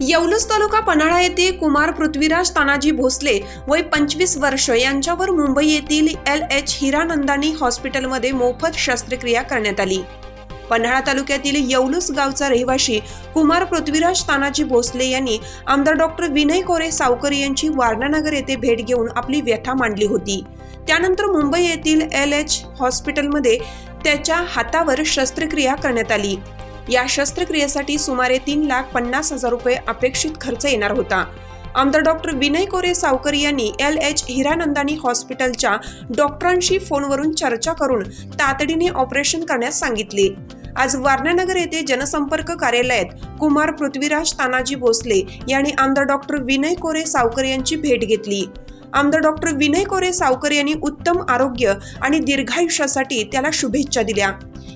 येवलस तालुका पन्हाळा येथे कुमार पृथ्वीराज तानाजी भोसले वय पंचवीस वर्ष यांच्यावर मुंबई येथील एल एच हिरानंदानी हॉस्पिटलमध्ये मोफत शस्त्रक्रिया करण्यात आली. पन्हाळा तालुक्यातील येवलूस गावचा रहिवाशी कुमार पृथ्वीराज तानाजी भोसले यांनी आमदार डॉक्टर विनय कोरे सावकर यांची वारणानगर येथे भेट घेऊन आपली व्यथा मांडली होती. त्यानंतर मुंबई येथील एल एच हॉस्पिटलमध्ये त्याच्या हातावर शस्त्रक्रिया करण्यात आली. या शस्त्रक्रियेसाठी सुमारे तीन लाख पन्नास हजार रुपये अपेक्षित खर्च येणार होता. आमदार डॉक्टर विनय कोरे सावकर यांनी एल एच हिरानंदानी हॉस्पिटलच्या डॉक्टरांशी फोनवरून चर्चा करून तातडीने ऑपरेशन करण्यास सांगितले. आज वारणानगर येथे जनसंपर्क कार्यालयात कुमार पृथ्वीराज तानाजी भोसले यांनी आमदार डॉक्टर विनय कोरे सावकर यांची भेट घेतली. आमदार डॉक्टर विनय कोरे सावकर यांनी उत्तम आरोग्य आणि दीर्घायुष्यासाठी त्याला शुभेच्छा दिल्या.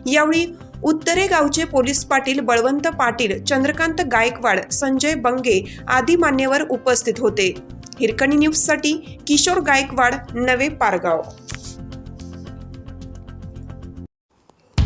यावेळी उत्तरे गावचे पोलीस पाटील बळवंत पाटील चंद्रकांत गायकवाड संजय बंगे आदी मान्यवर उपस्थित होते. हिरकणी न्यूजसाठी किशोर गायकवाड नवे पारगाव.